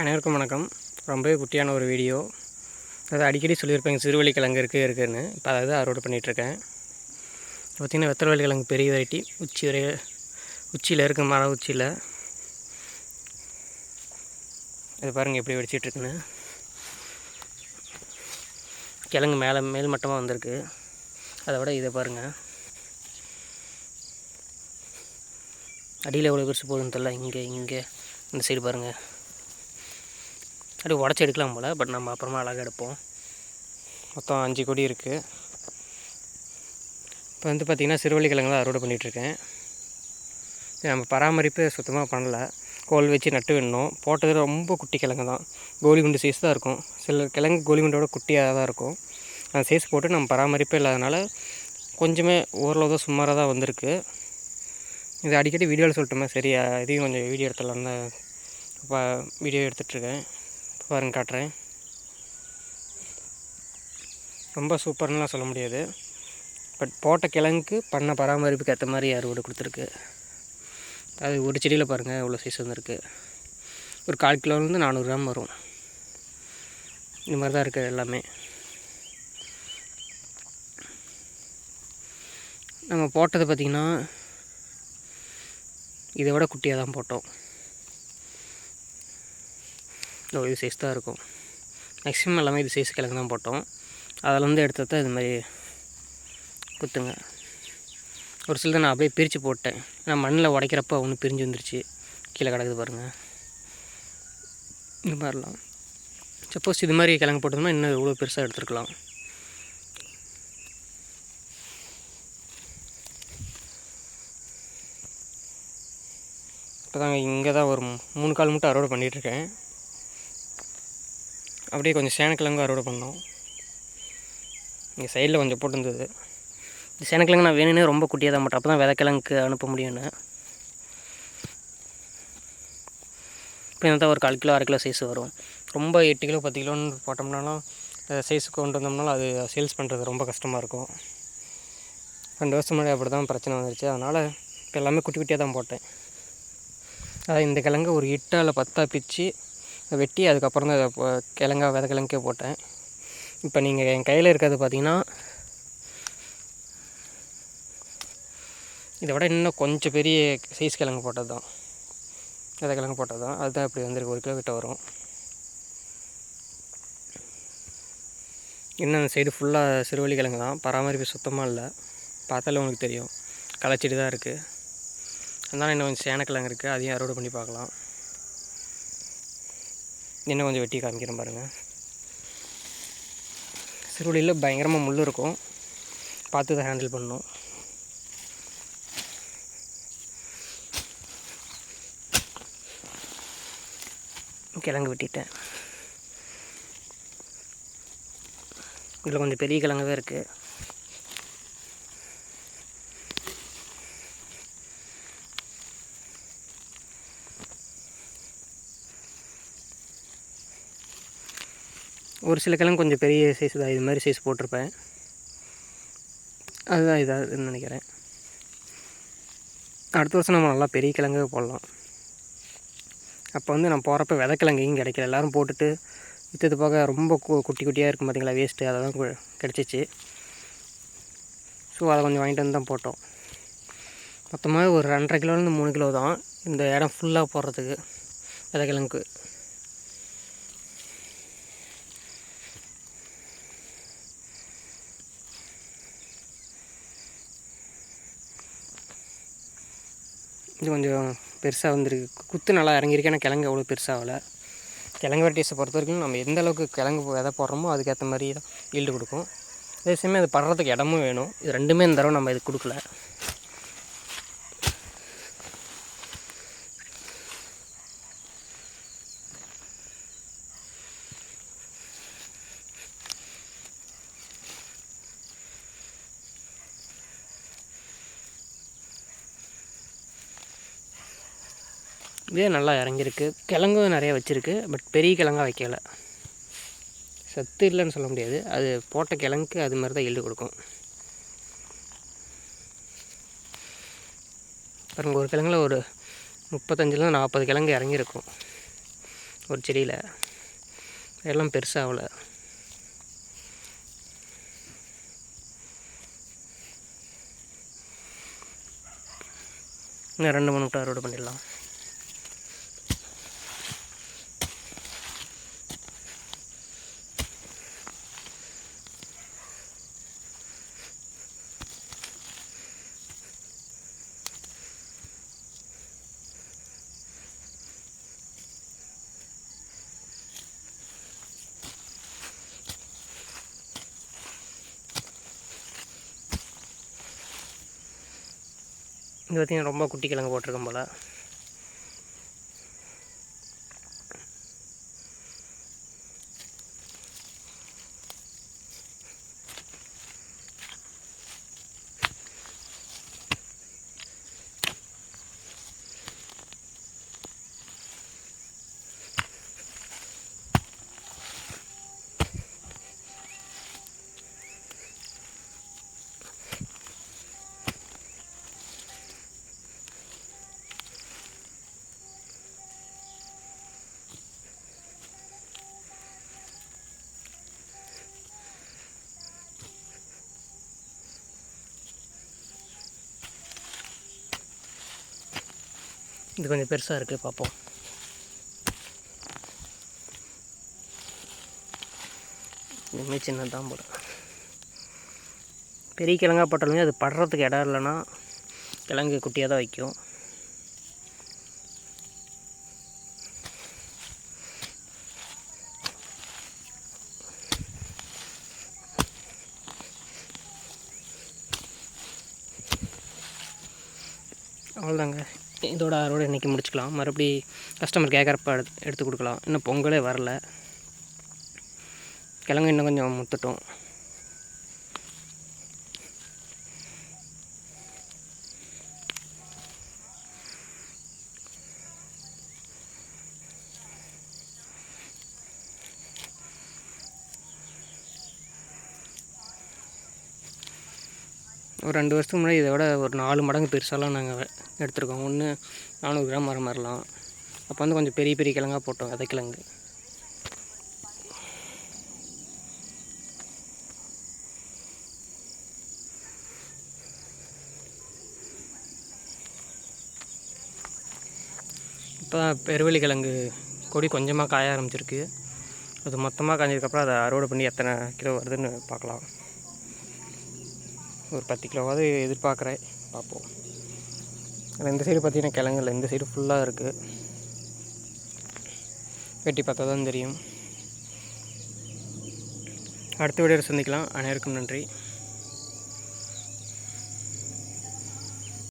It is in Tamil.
அனைவருக்கும் வணக்கம். ரொம்பவே குட்டியான ஒரு வீடியோ. அதாவது அடிக்கடி சொல்லியிருப்பேன் சிறுவள்ளி கிழங்கு இருக்குது இருக்குதுன்னு இப்போ அதாவது அறுவடை பண்ணிகிட்ருக்கேன் பார்த்திங்கன்னா வெத்தரவள்ளி கிழங்கு பெரிய வெரைட்டி. உச்சி வரை உச்சியில் இருக்க மர உச்சியில். இது பாருங்கள் எப்படி வெடிச்சிட்ருக்குன்னு. கிழங்கு மேலே மேல் மட்டமாக வந்திருக்கு. அதை விட இதை பாருங்கள் அடியில் எவ்வளோ பெருசு போகுதுன்னு தெரில இங்கே இங்கே இந்த சைடு பாருங்கள் அப்படியே உடச்சி எடுக்கலாம் போல் பட் நம்ம அப்புறமா அழகாக எடுப்போம். மொத்தம் அஞ்சு கொடி இருக்குது இப்போ வந்து பார்த்திங்கன்னா சிறுவள்ளி கிழங்கு தான் அறுவடை பண்ணிகிட்ருக்கேன் நம்ம பராமரிப்பு சுத்தமாக பண்ணலை. கோல் வச்சு நட்டு விடணும். போட்டது ரொம்ப குட்டி கிழங்கு தான். கோலி குண்டு சைஸ் தான் இருக்கும். சில கிழங்கு கோலி குண்டோட குட்டியாக தான் இருக்கும். அந்த சைஸ் போட்டு நம்ம பராமரிப்பே இல்லாதனால கொஞ்சமே ஓரளவு தான் சுமாராக தான் வந்திருக்கு. இது அடிக்கடி வீடியோவில் சொல்லிட்டோமே. சரி இதையும் கொஞ்சம் வீடியோ எடுத்துடலான்னு இப்போ வீடியோ எடுத்துகிட்ருக்கேன் பாருங்க காட்டுறேன். ரொம்ப சூப்பர்னுலாம் சொல்ல முடியாது. பட் போட்ட கிழங்குக்கு பண்ண பராமரிப்புக்கு ஏற்ற மாதிரி அறுவடை கொடுத்துருக்கு. அது ஒரு செடியில் பாருங்கள் இவ்வளோ சைஸ் வந்துருக்கு. ஒரு கால் கிலோலேருந்து நானூறு கிராம் வரும். இந்த மாதிரி தான் இருக்குது எல்லாமே. நம்ம போட்டது பார்த்திங்கன்னா இதை விட குட்டியாக தான் போட்டோம். இது சைஸ் தான் இருக்கும். மேக்ஸிமம் எல்லாமே இது சைஸ் கிழங்கு தான் போட்டோம். அதில் வந்து தான் இது மாதிரி குத்துங்க. ஒரு சிலதை நான் அப்படியே பிரித்து போட்டேன். நான் மண்ணில் உடைக்கிறப்ப ஒன்று பிரிஞ்சு வந்துருச்சு. கீழே கிடக்குது பாருங்கள் இந்த மாதிரிலாம். சப்போஸ் இது மாதிரி கிழங்கு போட்டோம்னா இன்னும் இவ்வளோ பெருசாக எடுத்துருக்கலாம். இப்போ தாங்க இங்கே தான் ஒரு மூணு கால் மட்டும் அறுவடை பண்ணிகிட்ருக்கேன் அப்படியே கொஞ்சம் சேனக்கிழங்கு அறுவடை பண்ணோம். இங்கே சைடில் கொஞ்சம் போட்டுருந்தது. இந்த சேனக்கிழங்கு நான் வேணும்னே ரொம்ப குட்டியாக தான் மாட்டேன் அப்போ தான் விதக்கிழங்குக்கு அனுப்ப முடியும்னு. இப்போ தான் ஒரு கால் கிலோ அரை கிலோ சைஸ் வரும். ரொம்ப எட்டு கிலோ பத்து கிலோன்னு போட்டோம்னாலும் சைஸுக்கு கொண்டு வந்தோம்னாலும் அது சேல்ஸ் பண்ணுறது ரொம்ப கஷ்டமாக இருக்கும். ரெண்டு வருஷம் முன்னாடி அப்படி தான் பிரச்சனை வந்துருச்சு. அதனால் இப்போ எல்லாமே குட்டி குட்டியாக தான் போட்டேன். அதான் இந்த கிழங்கு ஒரு இட்டால் பத்தா பிச்சு வெட்டி அதுக்கப்புறம் தான் இதை கிழங்கா வித கிழங்கே போட்டேன். இப்போ நீங்கள் என் கையில் இருக்கிறது பார்த்தீங்கன்னா இதை விட இன்னும் கொஞ்சம் பெரிய சைஸ் கிழங்கு போட்டது தான் வித கிழங்கு போட்டது தான் அதுதான் இப்படி வந்துருக்கு. ஒரு கிலோ கிட்ட வரும். இன்னும் அந்த சைடு ஃபுல்லாக சிறுவள்ளி கிழங்கு தான் பராமரிப்பு சுத்தமாக இல்லை. பார்த்தாலே உங்களுக்கு தெரியும். களைச்சிட்டு தான் இருக்குது அதனால் இன்னும் கொஞ்சம் சேனக்கிழங்கு இருக்குது அதையும் அறுவடை பண்ணி பார்க்கலாம். இன்னும் கொஞ்சம் வெட்டி காமிக்கிறேன் பாருங்கள் சிறுவழியில் பயங்கரமாக முள் இருக்கும். பார்த்து தான் ஹேண்டில் பண்ணணும். கிழங்கு வெட்டிட்டேன். இதில் கொஞ்சம் பெரிய கிழங்கவே இருக்குது ஒரு சில கிழங்கு கொஞ்சம் பெரிய சைஸ் தான். இது மாதிரி சைஸ் போட்டிருப்பேன். அதுதான் இதாக நினைக்கிறேன். அடுத்த வருஷம் நம்ம நல்லா பெரிய கிழங்கு போடலாம். அப்போ வந்து நான் போகிறப்ப விதைக்கிழங்கையும் கிடைக்கல. எல்லோரும் போட்டுட்டு விற்றது போக ரொம்ப குட்டி குட்டியாக இருக்கும் பார்த்தீங்களா வேஸ்ட்டு அதை தான் கிடச்சிச்சு. ஸோ அதை கொஞ்சம் வாங்கிட்டு வந்து தான் போட்டோம். மொத்தமாக ஒரு ரெண்டரை கிலோலேருந்து மூணு கிலோ தான். இந்த இடம் ஃபுல்லாக போடுறதுக்கு விதைக்கிழங்குக்கு இது கொஞ்சம் பெருசாக வந்திருக்கு குத்து நல்லா இறங்கியிருக்கு. ஆனால் கிழங்கு அவ்வளோ பெருசாகலை கிழங்கு வெரைட்டிஸை பொறுத்த வரைக்கும் நம்ம எந்த அளவுக்கு கிழங்கு விதை போடுறோமோ அதுக்கேற்ற மாதிரி தான் ஈல்டு கொடுக்கும். அதே சமயம் அது படுறதுக்கு இடமும் வேணும். இது ரெண்டுமே இந்த தடவை நம்ம இது கொடுக்கல. இதே நல்லா இறங்கியிருக்கு. கிழங்கும் நிறைய வச்சுருக்கு பட் பெரிய கிழங்கா வைக்கல. சத்து இல்லைன்னு சொல்ல முடியாது. அது போட்ட கிழங்குக்கு அது மாதிரி தான் எள்ளு கொடுக்கும். பாருங்க ஒரு கிழங்குல ஒரு முப்பத்தஞ்சில் நாற்பது கிழங்கு இறங்கியிருக்கும். ஒரு செடியில். எல்லாம் பெருசாகல இன்னும் ரெண்டு மூணு விட்டு அறுவடை பண்ணிடலாம். இங்கே பார்த்திங்கன்னா ரொம்ப குட்டி கிழங்கு போட்டிருக்கோம் போல். இது கொஞ்சம் பெருசாக இருக்குது பார்ப்போம் இதுவுமே சின்னது தான் போல. பெரிய கிழங்கா போட்டாலுமே அது படுறதுக்கு இடம் இல்லைன்னா கிழங்கு குட்டியாக தான் வைக்கும். அவ்வளோதாங்க இதோட அறுவடை இன்றைக்கி முடிச்சுக்கலாம். மறுபடி கஸ்டமர் கேட்குறப்ப எடுத்து எடுத்து கொடுக்கலாம். இன்னும் பொங்கலே வரல. கிழங்கு இன்னும் கொஞ்சம் முத்துட்டோம். ஒரு ரெண்டு வருஷத்துக்கு முன்னாடி இதை விட ஒரு நாலு மடங்கு பெருசாலாம் நாங்கள் எடுத்திருக்கோம். ஒன்று நானூறு கிராம் வர மாதிரிலாம் அப்போ வந்து கொஞ்சம் பெரிய பெரிய கிழங்கா போட்டோம் விதை கிழங்கு இப்போ பெருவெளி கிழங்கு கொடி கொஞ்சமாக காய ஆரம்பிச்சிருக்கு. அது மொத்தமாக காய்ஞ்சதுக்கப்புறம் அதை அறுவடை பண்ணி எத்தனை கிலோ வருதுன்னு பார்க்கலாம். ஒரு பத்து கிலோவாவது எதிர்பார்க்குறேன். பார்ப்போம். ஆனால் இந்த சைடு பார்த்தீங்கன்னா கிழங்கு இந்த சைடு ஃபுல்லாக இருக்குது வெட்டி பார்த்தா தான் தெரியும். அடுத்த வீடியோவில் சந்திக்கலாம். அனைவருக்கும் நன்றி.